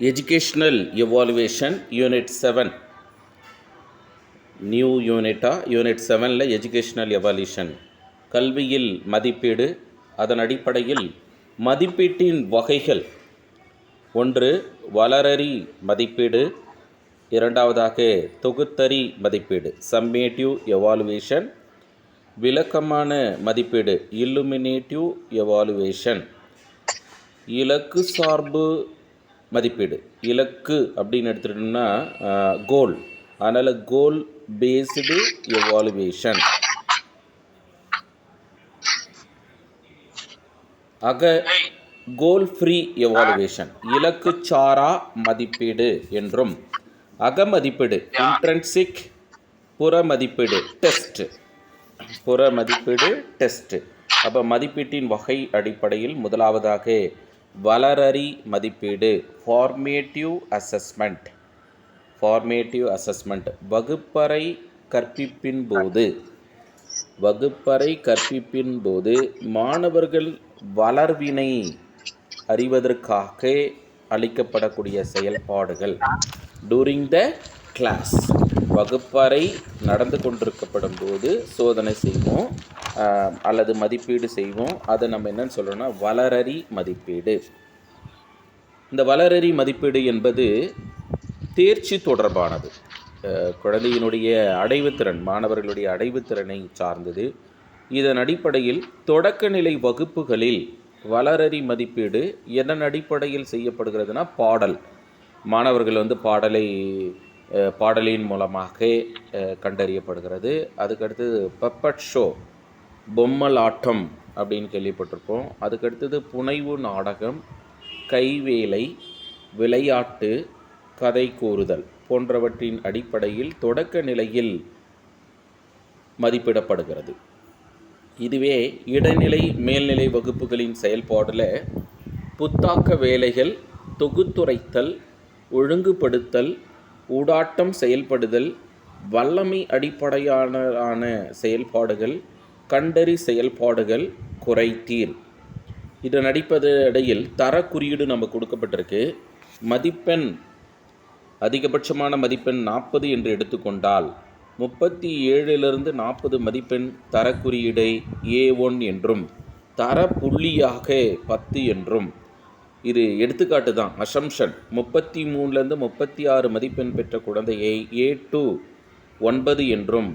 Educational evaluation unit seven new யூனிட்டா unit செவனில் educational evaluation கல்வியில் மதிப்பீடு. அதன் அடிப்படையில் மதிப்பீட்டின் வகைகள். ஒன்று வளரறி மதிப்பீடு. இரண்டாவதாக தொகுத்தறி மதிப்பீடு. சம்மேட்டிவ் எவாலுவேஷன் விளக்கமான மதிப்பீடு. இல்லுமினேட்டிவ் எவாலுவேஷன் இலக்கு சார்பு மதிப்பீடு. இலக்கு அப்படின்னு எடுத்துட்டோம்னா கோல் அதனால் கோல் பேஸ்டு எவாலுவேஷன் அக கோல் ஃப்ரீ எவாலுவேஷன் இலக்கு சாரா மதிப்பீடு என்றும். அக மதிப்பீடு. இன்ட்ரென்சிக் புற மதிப்பீடு. டெஸ்ட் புற மதிப்பீடு. டெஸ்ட் அப்போ மதிப்பீட்டின் வகை அடிப்படையில் முதலாவதாக வளரறி மதிப்பீடு. ஃபார்மேட்டிவ் அசஸ்மெண்ட் ஃபார்மேட்டிவ் அசஸ்மெண்ட் வகுப்பறை கற்பிப்பின் போது. வகுப்பறை கற்பிப்பின் போது மாணவர்கள் வளர்வினை அறிவதற்காக அளிக்கப்படக்கூடிய செயல்பாடுகள். டூரிங் த கிளாஸ் வகுப்பறை நடந்து கொண்டிருக்கப்படும் போது சோதனை செய்வோம். அல்லது மதிப்பீடு செய்வோம். அதை நம்ம என்னன்னு சொல்கிறோம்னா வளரறி மதிப்பீடு. இந்த வளரறி மதிப்பீடு என்பது தேர்ச்சி தொடர்பானது. குழந்தையினுடைய அடைவுத்திறன் மாணவர்களுடைய அடைவுத்திறனை சார்ந்தது. இதன் அடிப்படையில் தொடக்கநிலை வகுப்புகளில் வளரறி மதிப்பீடு எதன் அடிப்படையில் செய்யப்படுகிறதுனா பாடல். மாணவர்கள் வந்து பாடலை பாடலின் மூலமாக கண்டறியப்படுகிறது. அதுக்கடுத்தது பப்பட் ஷோ பொம்மலாட்டம் அப்படின்னு கேள்விப்பட்டிருப்போம். அதுக்கடுத்தது புனைவு நாடகம் கைவேலை விளையாட்டு கதை கூறுதல் போன்றவற்றின் அடிப்படையில் தொடக்க நிலையில் மதிப்பிடப்படுகிறது. இதுவே இடைநிலை மேல்நிலை வகுப்புகளின் செயல்பாடில் புத்தாக்க வேலைகள் தொகுத்துரைத்தல் ஒழுங்குபடுத்தல் ஊடாட்டம் செயல்படுதல் வல்லமை அடிப்படையான செயல்பாடுகள் கண்டறி செயல்பாடுகள் குறைத்தீர். இது நடிப்பது இடையில் தர குறியீடு நம்ம கொடுக்கப்பட்டிருக்கு. மதிப்பெண் அதிகபட்சமான மதிப்பெண் நாற்பது என்று எடுத்துக்கொண்டால் முப்பத்தி ஏழிலிருந்து நாற்பது மதிப்பெண் தர குறியீடை ஏ ஒன் என்றும் தர புள்ளியாக பத்து என்றும். இது எடுத்துக்காட்டு தான். அசம்ஷன் முப்பத்தி மூணுலேருந்து முப்பத்தி ஆறு மதிப்பெண் பெற்ற குழந்தையை ஏ டூ ஒன்பது என்றும்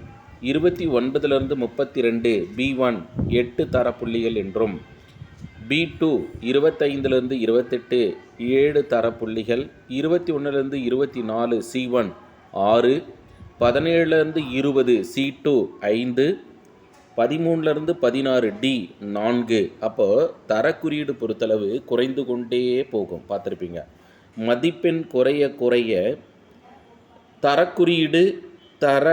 இருபத்தி ஒன்பதுலேருந்து முப்பத்தி ரெண்டு பி ஒன் எட்டு தர புள்ளிகள் என்றும் பி டூ இருபத்தைந்துலேருந்து இருபத்தெட்டு ஏழு தர புள்ளிகள் இருபத்தி ஒன்றுலேருந்து இருபத்தி நாலு சி ஒன் ஆறு பதினேழுலேருந்து இருபது சி டூ ஐந்து பதிமூணுலேருந்து பதினாறு டி நான்கு. அப்போது தர குறியீடு பொறுத்தளவு குறைந்து கொண்டே போகும். பார்த்துருப்பீங்க. மதிப்பெண் குறைய குறைய தரக்குறியீடு தர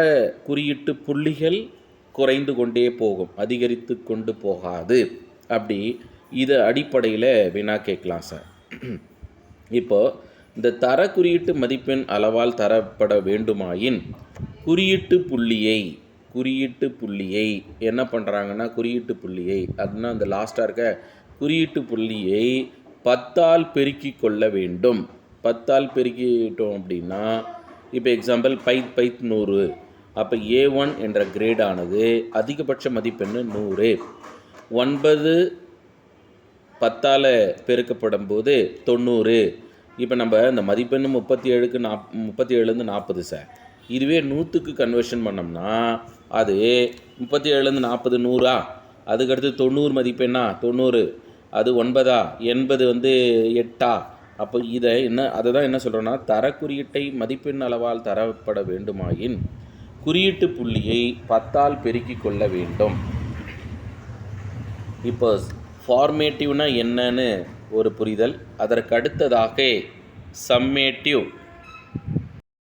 குறியீட்டு புள்ளிகள் குறைந்து கொண்டே போகும் அதிகரித்து கொண்டு போகாது. அப்படி இது அடிப்படையில் வினா கேட்கலாம் சார். இப்போ இந்த தர குறியீட்டு மதிப்பெண் அளவால் தரப்பட வேண்டுமாயின் குறியீட்டு புள்ளியை குறியீட்டு புள்ளியை என்ன பண்ணுறாங்கன்னா குறியீட்டு புள்ளியை அதுனா அந்த லாஸ்ட்டாக இருக்க குறியீட்டு புள்ளியை பத்தால் பெருக்கி கொள்ள வேண்டும். பத்தால் பெருக்கிட்டோம் அப்படின்னா இப்போ எக்ஸாம்பிள் பைத் பைத் நூறு. அப்போ ஏ ஒன் என்ற கிரேடானது அதிகபட்ச மதிப்பெண்ணு நூறு. ஒன்பது பத்தால் பெருக்கப்படும் போது தொண்ணூறு. இப்போ நம்ம இந்த மதிப்பெண்ணு முப்பத்தி ஏழுக்கு நாப் முப்பத்தி ஏழுலேருந்து நாற்பது சார் இதுவே நூற்றுக்கு கன்வர்ஷன் பண்ணோம்னா அது முப்பத்தி ஏழுலேருந்து நாற்பது நூறா? அதுக்கடுத்து தொண்ணூறு மதிப்பெண்ணா தொண்ணூறு. அது ஒன்பதா? எண்பது வந்து எட்டா? அப்போ இதை என்ன அதை தான் என்ன சொல்கிறோன்னா தர குறியீட்டை மதிப்பெண் அளவால் தரப்பட வேண்டுமாயின் குறியீட்டு புள்ளியை பத்தால் பெருக்கிக் கொள்ள வேண்டும். இப்போ ஃபார்மேட்டிவ்னா என்னன்னு ஒரு புரிதல். அதற்கு அடுத்ததாக சம்மேட்டிவ்